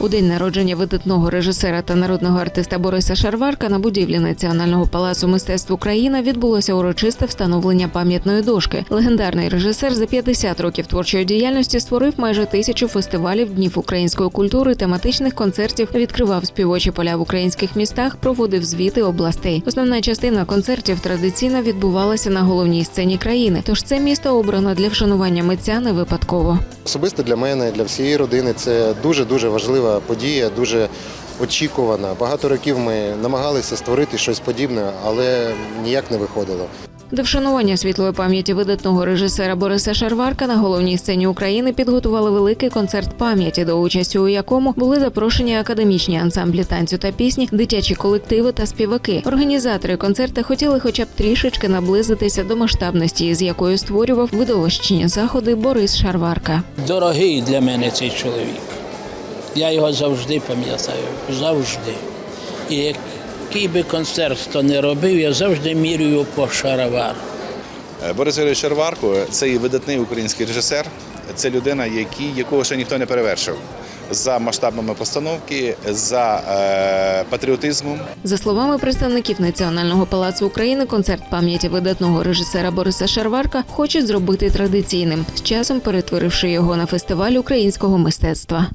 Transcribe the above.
У день народження видатного режисера та народного артиста Бориса Шарварка на будівлі Національного палацу мистецтв Україна відбулося урочисте встановлення пам'ятної дошки. Легендарний режисер за 50 років творчої діяльності створив майже тисячу фестивалів днів української культури, тематичних концертів, відкривав співочі поля в українських містах, проводив звіти областей. Основна частина концертів традиційно відбувалася на головній сцені країни. Тож це місто обрано для вшанування митця не випадково. Особисто для мене, для всієї родини це дуже дуже важлива подія, дуже очікувана. Багато років ми намагалися створити щось подібне, але ніяк не виходило. До вшанування світлої пам'яті видатного режисера Бориса Шарварка на головній сцені України підготували великий концерт пам'яті, до участі у якому були запрошені академічні ансамблі танцю та пісні, дитячі колективи та співаки. Організатори концерту хотіли, хоча б трішечки наблизитися до масштабності, з якою створював видовищні заходи Борис Шарварка. Дорогий для мене цей чоловік. Я його завжди пам'ятаю. Завжди. І який би концерт хто не робив, я завжди мірюю по шаровару. Е, Борис Юрійович Шарварко це видатний український режисер. Це людина, який, якого ще ніхто не перевершив за масштабами постановки, за е, патріотизмом. За словами представників Національного палацу України, концерт пам'яті видатного режисера Бориса Шарварка хочуть зробити традиційним, з часом перетворивши його на фестиваль українського мистецтва.